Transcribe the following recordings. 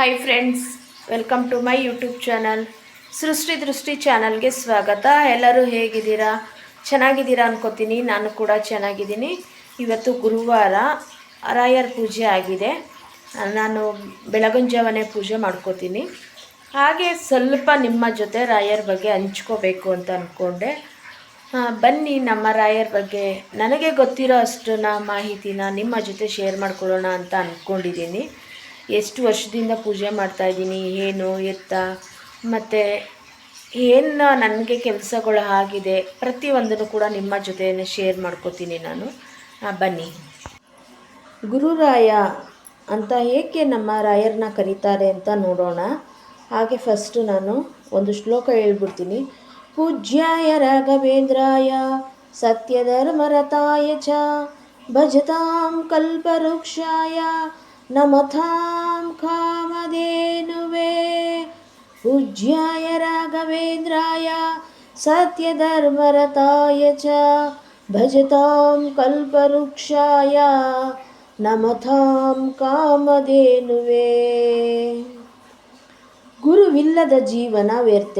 Hi friends welcome to my YouTube channel Srishti Drishti ಚಾನಲ್ಗೆ ಸ್ವಾಗತ. ಎಲ್ಲರೂ ಹೇಗಿದ್ದೀರಾ? ಚೆನ್ನಾಗಿದ್ದೀರಾ ಅನ್ಕೋತೀನಿ. ನಾನು ಕೂಡ ಚೆನ್ನಾಗಿದ್ದೀನಿ. ಇವತ್ತು ಗುರುವಾರ ರಾಯರ್ ಪೂಜೆ ಆಗಿದೆ. ನಾನು ಬೆಳಗುಂಜಾವನೆ ಪೂಜೆ ಮಾಡ್ಕೋತೀನಿ. ಹಾಗೆ ಸ್ವಲ್ಪ ನಿಮ್ಮ ಜೊತೆ ರಾಯರ್ ಬಗ್ಗೆ ಹಂಚ್ಕೋಬೇಕು ಅಂತ ಅಂದ್ಕೊಂಡೆ ಬನ್ನಿ ನಮ್ಮ ರಾಯರ್ ಬಗ್ಗೆ. ನನಗೆ ಗೊತ್ತಿರೋ ಅಷ್ಟನ್ನ ಮಾಹಿತಿನ ನಿಮ್ಮ ಜೊತೆ ಶೇರ್ ಮಾಡ್ಕೊಳ್ಳೋಣ ಅಂತ ಅಂದ್ಕೊಂಡಿದ್ದೀನಿ ಎಷ್ಟು ವರ್ಷದಿಂದ ಪೂಜೆ ಮಾಡ್ತಾಯಿದ್ದೀನಿ ಏನು, ಎತ್ತ, ಮತ್ತು ಏನು ನನಗೆ ಕೆಲಸಗಳು ಆಗಿದೆ, ಪ್ರತಿಯೊಂದನ್ನು ಕೂಡ ನಿಮ್ಮ ಜೊತೆ ಶೇರ್ ಮಾಡ್ಕೋತೀನಿ ನಾನು. ಬನ್ನಿ. ಗುರುರಾಯ ಅಂತ ಏಕೆ ನಮ್ಮ ರಾಯರನ್ನ ಕರೀತಾರೆ ಅಂತ ನೋಡೋಣ. ಹಾಗೆ ಫಸ್ಟು ನಾನು ಒಂದು ಶ್ಲೋಕ ಹೇಳ್ಬಿಡ್ತೀನಿ. ಪೂಜ್ಯಾಯ ರಾಘವೇಂದ್ರಾಯ ಸತ್ಯಧರ್ಮರತಾಯ ಚ ಭಜತಾಂ ಕಲ್ಪವೃಕ್ಷಾಯ ನಮಥಾಂ ಕಾಮಧೇನುವೆ. ಪೂಜ್ಯಾಯ ರಾಘವೇಂದ್ರಾಯ, ಸತ್ಯಧರ್ಮರತಾಯ ಚ, ಭಜತಾಂ ಕಲ್ಪವೃಕ್ಷಾಯ ನಮಥಾಂ ಕಾಮಧೇನುವೆ. ಗುರುವಿಲ್ಲದ ಜೀವನ ವ್ಯರ್ಥ.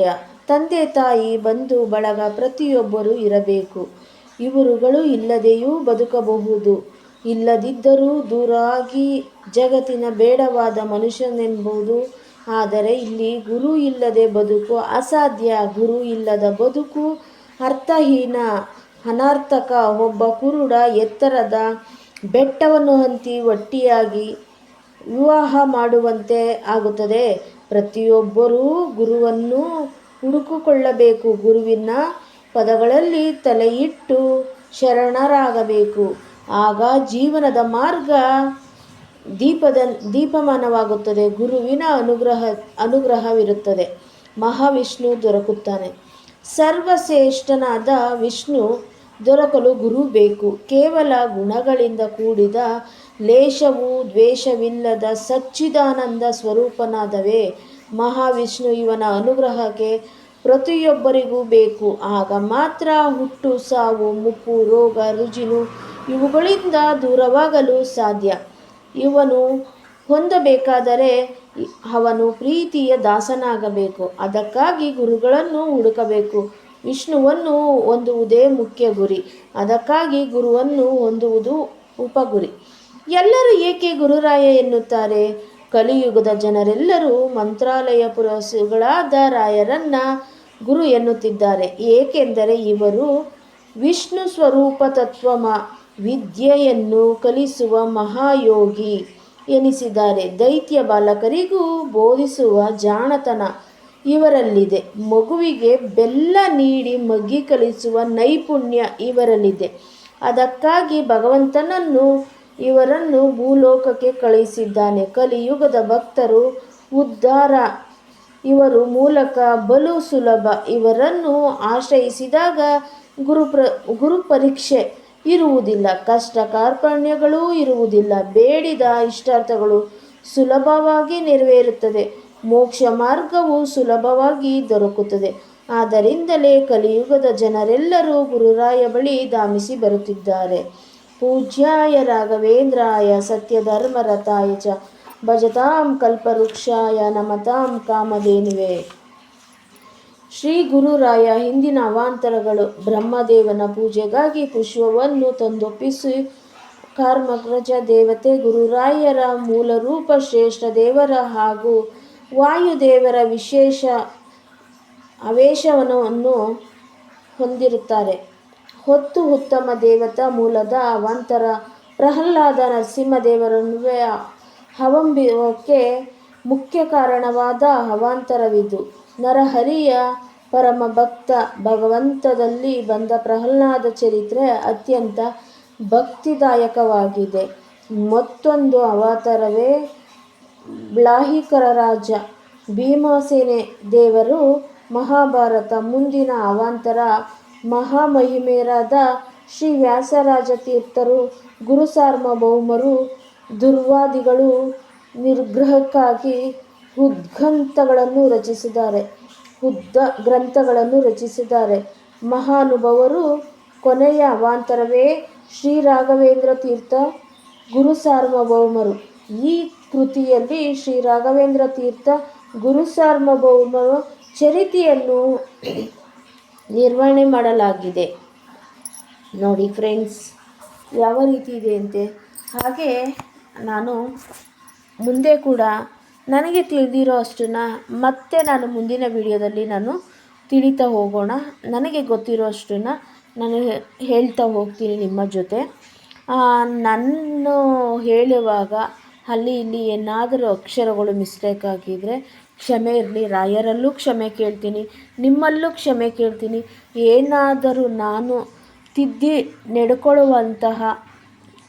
ತಂದೆ ತಾಯಿ, ಬಂಧು, ಬಳಗ ಪ್ರತಿಯೊಬ್ಬರೂ ಇರಬೇಕು. ಇವರುಗಳು ಇಲ್ಲದೆಯೂ ಬದುಕಬಹುದು. ಇಲ್ಲದಿದ್ದರೂ ದೂರಾಗಿ ಜಗತ್ತಿನ ಬೇಡವಾದ ಮನುಷ್ಯನೆಂಬುದು. ಆದರೆ ಇಲ್ಲಿ ಗುರು ಇಲ್ಲದೆ ಬದುಕು ಅಸಾಧ್ಯ. ಗುರು ಇಲ್ಲದ ಬದುಕು ಅರ್ಥಹೀನ, ಅನರ್ಥಕ. ಒಬ್ಬ ಕುರುಡ ಎತ್ತರದ ಬೆಟ್ಟವನ್ನು ಹಂತಿ ಒಟ್ಟಿಯಾಗಿ ವಿವಾಹ ಮಾಡುವಂತೆ ಆಗುತ್ತದೆ. ಪ್ರತಿಯೊಬ್ಬರೂ ಗುರುವನ್ನು ಹುಡುಕಿಕೊಳ್ಳಬೇಕು. ಗುರುವಿನ ಪದಗಳಲ್ಲಿ ತಲೆಯಿಟ್ಟು ಶರಣರಾಗಬೇಕು. ಆಗ ಜೀವನದ ಮಾರ್ಗ ದೀಪದ ದೀಪಮಾನವಾಗುತ್ತದೆ, ಗುರುವಿನ ಅನುಗ್ರಹ, ಅನುಗ್ರಹವಿರುತ್ತದೆ. ಮಹಾವಿಷ್ಣು ದೊರಕುತ್ತಾನೆ. ಸರ್ವಶ್ರೇಷ್ಠನಾದ ವಿಷ್ಣು ದೊರಕಲು ಗುರು ಬೇಕು. ಕೇವಲ ಗುಣಗಳಿಂದ ಕೂಡಿದ ಲೇಷವು ದ್ವೇಷವಿಲ್ಲದ ಸಚ್ಚಿದಾನಂದ ಸ್ವರೂಪನಾದವೇ ಮಹಾವಿಷ್ಣು ಇವನ ಅನುಗ್ರಹಕ್ಕೆ ಪ್ರತಿಯೊಬ್ಬರಿಗೂ ಬೇಕು. ಆಗ ಮಾತ್ರ ಹುಟ್ಟು, ಸಾವು, ಮುಪ್ಪು, ರೋಗ, ರುಜಿನು ಇವುಗಳಿಂದ ದೂರವಾಗಲು ಸಾಧ್ಯ. ಇವನು ಹೊಂದಬೇಕಾದರೆ ಅವನು ಪ್ರೀತಿಯ ದಾಸನಾಗಬೇಕು. ಅದಕ್ಕಾಗಿ ಗುರುಗಳನ್ನು ಹುಡುಕಬೇಕು. ವಿಷ್ಣುವನ್ನು ಹೊಂದುವುದೇ ಮುಖ್ಯ ಗುರಿ. ಅದಕ್ಕಾಗಿ ಗುರುವನ್ನು ಹೊಂದುವುದು ಉಪಗುರಿ. ಎಲ್ಲರೂ ಏಕೆ ಗುರುರಾಯ ಎನ್ನುತ್ತಾರೆ? ಕಲಿಯುಗದ ಜನರೆಲ್ಲರೂ ಮಂತ್ರಾಲಯ ಪುರಸುಗಳಾದ ರಾಯರನ್ನ ಗುರು ಎನ್ನುತ್ತಿದ್ದಾರೆ. ಏಕೆಂದರೆ ಇವರು ವಿಷ್ಣು ಸ್ವರೂಪ ತತ್ವಮ ವಿದ್ಯೆಯನ್ನು ಕಲಿಸುವ ಮಹಾಯೋಗಿ ಎನಿಸಿದ್ದಾರೆ. ದೈತ್ಯ ಬಾಲಕರಿಗೂ ಬೋಧಿಸುವ ಜಾಣತನ ಇವರಲ್ಲಿದೆ. ಮಗುವಿಗೆ ಬೆಲ್ಲ ನೀಡಿ ಮಗ್ಗಿ ಕಲಿಸುವ ನೈಪುಣ್ಯ ಇವರಲ್ಲಿದೆ. ಅದಕ್ಕಾಗಿ ಭಗವಂತನನ್ನು, ಇವರನ್ನು ಭೂಲೋಕಕ್ಕೆ ಕಳುಹಿಸಿದ್ದಾನೆ ಕಲಿಯುಗದ ಭಕ್ತರು ಉದ್ಧಾರ, ಇವರು ಮೂಲಕ ಬಲು ಸುಲಭ, ಇವರನ್ನು ಆಶ್ರಯಿಸಿದಾಗ ಗುರು ಪ್ರ ಗುರು ಪರೀಕ್ಷೆ ಇರುವುದಿಲ್ಲ. ಕಷ್ಟ ಕಾರ್ಪಣ್ಯಗಳೂ ಇರುವುದಿಲ್ಲ. ಬೇಡಿದ ಇಷ್ಟಾರ್ಥಗಳು ಸುಲಭವಾಗಿ ನೆರವೇರುತ್ತದೆ. ಮೋಕ್ಷ ಮಾರ್ಗವು ಸುಲಭವಾಗಿ ದೊರಕುತ್ತದೆ. ಆದ್ದರಿಂದಲೇ ಕಲಿಯುಗದ ಜನರೆಲ್ಲರೂ ಗುರುರಾಯ ಬಳಿ ಧಾಮಿಸಿ ಬರುತ್ತಿದ್ದಾರೆ. ಪೂಜ್ಯಾಯ ರಾಘವೇಂದ್ರಾಯ ಸತ್ಯಧರ್ಮರತಾಯ ಚ ಭಜತಾಂ ಕಲ್ಪವೃಕ್ಷಾಯ ನಮತಾಂ ಕಾಮಧೇನುವೆ. ಶ್ರೀ ಗುರುರಾಯ ಹಿಂದಿನ ಅವಾಂತರಗಳು ಬ್ರಹ್ಮದೇವನ ಪೂಜೆಗಾಗಿ ಪುಷ್ಪವನ್ನು ತಂದೊಪ್ಪಿಸಿ, ಕಾರ್ಮಗ್ರಜ ದೇವತೆ ಗುರುರಾಯರ ಮೂಲ ರೂಪ ಶ್ರೇಷ್ಠ ದೇವರ ಹಾಗೂ ವಾಯುದೇವರ ವಿಶೇಷ ಅವೇಶವನವನ್ನು ಹೊಂದಿರುತ್ತಾರೆ. ಹೊತ್ತು ಉತ್ತಮ ದೇವತಾ ಮೂಲದ ಅವಾಂತರ ಪ್ರಹ್ಲಾದ ನರಸಿಂಹದೇವರನ್ನುವೆ ಹವಂಬಿಕೆ ಮುಖ್ಯ ಕಾರಣವಾದ ಅವಾಂತರವಿದು. ನರಹರಿಯ ಪರಮ ಭಕ್ತ ಭಗವಂತದಲ್ಲಿ ಬಂದ ಪ್ರಹ್ಲಾದ ಚರಿತ್ರೆ ಅತ್ಯಂತ ಭಕ್ತಿದಾಯಕವಾಗಿದೆ. ಮತ್ತೊಂದು ಅವತಾರವೇ ಬ್ಲಾಹಿಕರ ರಾಜ ಭೀಮಸೇನೆ ದೇವರು ಮಹಾಭಾರತ ಮುಂದಿನ ಅವಾಂತರ ಮಹಾಮಹಿಮೆಯರಾದ ಶ್ರೀ ವ್ಯಾಸರಾಜ ತೀರ್ಥರು ಗುರು ಸಾರ್ವಭೌಮರು ದುರ್ವಾದಿಗಳು ನಿರ್ಗ್ರಹಕ್ಕಾಗಿ ಉದ್ಗ್ರಂಥಗಳನ್ನು ರಚಿಸಿದ್ದಾರೆ. ಉದ್ದ ಗ್ರಂಥಗಳನ್ನು ರಚಿಸಿದ್ದಾರೆ. ಮಹಾನುಭವರು ಕೊನೆಯ ಅವಾಂತರವೇ ಶ್ರೀ ರಾಘವೇಂದ್ರ ತೀರ್ಥ ಗುರು ಸಾರ್ವಭೌಮರು. ಈ ಕೃತಿಯಲ್ಲಿ ಶ್ರೀ ರಾಘವೇಂದ್ರ ತೀರ್ಥ ಗುರು ಸಾರ್ವಭೌಮರ ಚರಿತೆಯನ್ನು ನಿರ್ವಹಣೆ ಮಾಡಲಾಗಿದೆ. ನೋಡಿ ಫ್ರೆಂಡ್ಸ್, ಯಾವ ರೀತಿ ಇದೆ ಅಂತೆ? ಹಾಗೆ ನಾನು ಮುಂದೆ ಕೂಡ ನನಗೆ ತಿಳಿದಿರೋ ಅಷ್ಟನ್ನು ಮತ್ತೆ ನಾನು ಮುಂದಿನ ವಿಡಿಯೋದಲ್ಲಿ ನಾನು ತಿಳಿತಾ ಹೋಗೋಣ. ನನಗೆ ಗೊತ್ತಿರೋ ಅಷ್ಟನ್ನು ನಾನು ಹೇಳ್ತಾ ಹೋಗ್ತೀನಿ ನಿಮ್ಮ ಜೊತೆ. ನಾನು ಹೇಳುವಾಗ ಅಲ್ಲಿ ಇಲ್ಲಿ ಏನಾದರೂ ಅಕ್ಷರಗಳು ಮಿಸ್ಟೇಕ್ ಆಗಿದ್ದರೆ ಕ್ಷಮೆ ಇರಲಿ. ರಾಯರಲ್ಲೂ ಕ್ಷಮೆ ಕೇಳ್ತೀನಿ, ನಿಮ್ಮಲ್ಲೂ ಕ್ಷಮೆ ಕೇಳ್ತೀನಿ. ಏನಾದರೂ ನಾನು ತಿದ್ದಿ, ನಡ್ಕೊಳ್ಳುವಂತಹ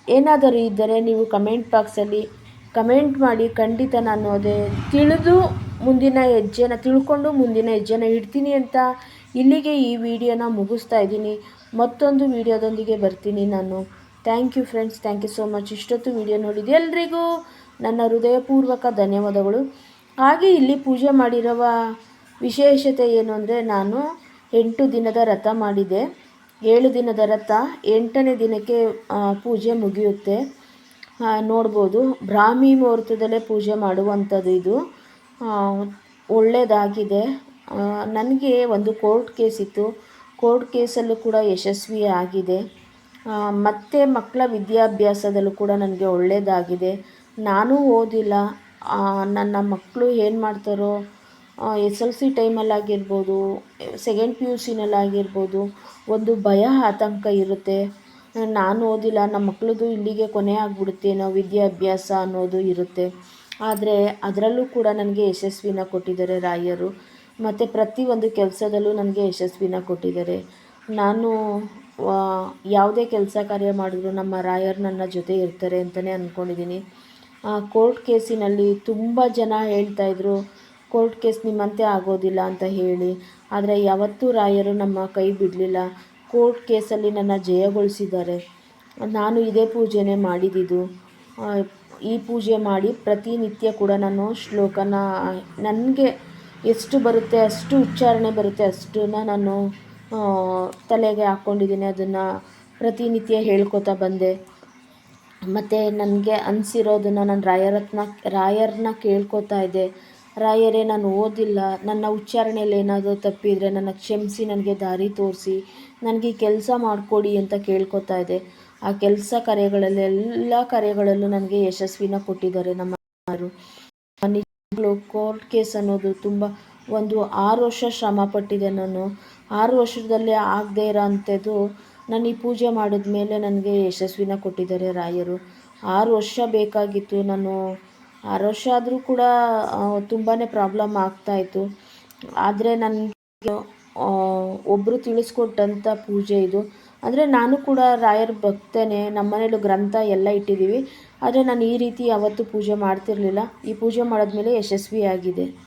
ಏನಾದರೂ ಇದ್ದರೆ ನೀವು ಕಮೆಂಟ್ ಬಾಕ್ಸಲ್ಲಿ ಕಮೆಂಟ್ ಮಾಡಿ ಖಂಡಿತ ನಾನು ಅದೇ ತಿಳಿದು ಮುಂದಿನ ಹೆಜ್ಜೆನ, ತಿಳ್ಕೊಂಡು ಮುಂದಿನ ಹೆಜ್ಜೆನ ಇಡ್ತೀನಿ ಅಂತ ಇಲ್ಲಿಗೆ ಈ ವಿಡಿಯೋನ ಮುಗಿಸ್ತಾ ಇದ್ದೀನಿ. ಮತ್ತೊಂದು ವಿಡಿಯೋದೊಂದಿಗೆ ಬರ್ತೀನಿ ನಾನು. Thank you friends thank you so much ಇಷ್ಟೊತ್ತು ವಿಡಿಯೋ ನೋಡಿದೆ ಎಲ್ರಿಗೂ ನನ್ನ ಹೃದಯಪೂರ್ವಕ ಧನ್ಯವಾದಗಳು. ಹಾಗೆ ಇಲ್ಲಿ ಪೂಜೆ ಮಾಡಿರುವ ವಿಶೇಷತೆ ಏನು ಅಂದರೆ ನಾನು ಎಂಟು ದಿನದ ರಥ ಮಾಡಿದೆ. ಏಳು ದಿನದ ರಥ ಎಂಟನೇ ದಿನಕ್ಕೆ ಪೂಜೆ ಮುಗಿಯುತ್ತೆ. ನೋಡ್ಬೋದು. ಬ್ರಾಹ್ಮಿ ಮುಹೂರ್ತದಲ್ಲೇ ಪೂಜೆ ಮಾಡುವಂಥದ್ದು ಇದು. ಒಳ್ಳೆಯದಾಗಿದೆ ನನಗೆ ಒಂದು ಕೋರ್ಟ್ ಕೇಸ್ ಇತ್ತು. ಕೋರ್ಟ್ ಕೇಸಲ್ಲೂ ಕೂಡ ಯಶಸ್ವಿ ಆಗಿದೆ. ಮತ್ತು ಮಕ್ಕಳ ವಿದ್ಯಾಭ್ಯಾಸದಲ್ಲೂ ಕೂಡ ನನಗೆ ಒಳ್ಳೆಯದಾಗಿದೆ ನಾನು ಓದಿಲ್ಲ. ನನ್ನ ಮಕ್ಕಳು ಏನು ಮಾಡ್ತಾರೋ ಎಸ್ ಎಲ್ ಸಿ ಟೈಮಲ್ಲಾಗಿರ್ಬೋದು ಸೆಕೆಂಡ್ ಪಿ ಯು ಸಿನಲ್ಲಾಗಿರ್ಬೋದು ಒಂದು ಭಯ, ಆತಂಕ ಇರುತ್ತೆ. ನಾನು ಓದಿಲ್ಲ, ನಮ್ಮ ಮಕ್ಕಳದು ಇಲ್ಲಿಗೆ ಕೊನೆ ಆಗ್ಬಿಡುತ್ತೇನೋ ವಿದ್ಯಾಭ್ಯಾಸ ಅನ್ನೋದು ಇರುತ್ತೆ. ಆದರೆ ಅದರಲ್ಲೂ ಕೂಡ ನನಗೆ ಯಶಸ್ವಿನ ಕೊಟ್ಟಿದ್ದಾರೆ ರಾಯರು. ಮತ್ತು ಪ್ರತಿಯೊಂದು ಕೆಲಸದಲ್ಲೂ ನನಗೆ ಯಶಸ್ವಿನ ಕೊಟ್ಟಿದ್ದಾರೆ. ನಾನು ಯಾವುದೇ ಕೆಲಸ ಕಾರ್ಯ ಮಾಡಿದ್ರು ನಮ್ಮ ರಾಯರು ನನ್ನ ಜೊತೆ ಇರ್ತಾರೆ ಅಂತಲೇ ಅಂದ್ಕೊಂಡಿದ್ದೀನಿ ಕೋರ್ಟ್ ಕೇಸಿನಲ್ಲಿ ತುಂಬ ಜನ ಹೇಳ್ತಾ ಇದ್ರು, ಕೋರ್ಟ್ ಕೇಸ್ ನಿಮ್ಮಂತೆ ಆಗೋದಿಲ್ಲ ಅಂತ ಹೇಳಿ. ಆದರೆ ಯಾವತ್ತೂ ರಾಯರು ನಮ್ಮ ಕೈ ಬಿಡಲಿಲ್ಲ. ಕೋರ್ಟ್ ಕೇಸಲ್ಲಿ ನನ್ನ ಜಯಗೊಳಿಸಿದ್ದಾರೆ. ನಾನು ಇದೇ ಪೂಜೆನೇ ಮಾಡಿದ್ದು. ಈ ಪೂಜೆ ಮಾಡಿ ಪ್ರತಿನಿತ್ಯ ಕೂಡ ನಾನು ಶ್ಲೋಕನ, ನನಗೆ ಎಷ್ಟು ಬರುತ್ತೆ, ಅಷ್ಟು ಉಚ್ಚಾರಣೆ ಬರುತ್ತೆ, ಅಷ್ಟನ್ನು ನಾನು ತಲೆಗೆ ಹಾಕ್ಕೊಂಡಿದ್ದೀನಿ ಅದನ್ನು ಪ್ರತಿನಿತ್ಯ ಹೇಳ್ಕೊತಾ ಬಂದೆ. ಮತ್ತು ನನಗೆ ಅನಿಸಿರೋದನ್ನು ನಾನು ರಾಯರತ್ನ, ರಾಯರನ್ನ ಕೇಳ್ಕೊತಾ ಇದ್ದೆ. ರಾಯರೇ, ನಾನು ಓದಿಲ್ಲ. ನನ್ನ ಉಚ್ಚಾರಣೆಯಲ್ಲಿ ಏನಾದರೂ ತಪ್ಪಿದರೆ ನನ್ನ ಕ್ಷಮಿಸಿ, ನನಗೆ ದಾರಿ ತೋರಿಸಿ. ನನಗೆ ಕೆಲಸ ಮಾಡಿಕೊಡಿ ಅಂತ ಕೇಳ್ಕೊತಾ ಇದೆ. ಆ ಕೆಲಸ ಕರೆಗಳಲ್ಲಿ ಎಲ್ಲ ಕರೆಗಳಲ್ಲೂ ನನಗೆ ಯಶಸ್ವಿನ ಕೊಟ್ಟಿದ್ದಾರೆ ನಮ್ಮ ನಿಜವಾಗ್ಲೂ ಕೋರ್ಟ್ ಕೇಸ್ ಅನ್ನೋದು ತುಂಬ ಒಂದು ಆರು ವರ್ಷ ಶ್ರಮ ಪಟ್ಟಿದ್ದೆ ನಾನು. ಆರು ವರ್ಷದಲ್ಲಿ ಆಗದೇ ಇರೋ ಅಂಥದ್ದು ನಾನು ಈ ಪೂಜೆ ಮಾಡಿದ ಮೇಲೆ ನನಗೆ ಯಶಸ್ವಿನ ಕೊಟ್ಟಿದ್ದಾರೆ ರಾಯರು. ಆರು ವರ್ಷ ಬೇಕಾಗಿತ್ತು ನಾನು. ಆರು ವರ್ಷ ಆದರೂ ಕೂಡ ತುಂಬಾ ಪ್ರಾಬ್ಲಮ್ ಆಗ್ತಾಯಿತ್ತು ಆದರೆ ನನಗೆ ಒಬ್ಬರು ತಿಳಿಸ್ಕೊಟ್ಟಂಥ ಪೂಜೆ ಇದು. ಅಂದರೆ ನಾನು ಕೂಡ ರಾಯರ ಭಕ್ತನೆ ನಮ್ಮ ಮನೇಲೂ ಗ್ರಂಥ ಎಲ್ಲ ಇಟ್ಟಿದ್ದೀವಿ. ಆದರೆ ನಾನು ಈ ರೀತಿ ಯಾವತ್ತೂ ಪೂಜೆ ಮಾಡ್ತಿರಲಿಲ್ಲ. ಈ ಪೂಜೆ ಮಾಡಿದ್ಮೇಲೆ ಯಶಸ್ವಿಯಾಗಿದೆ.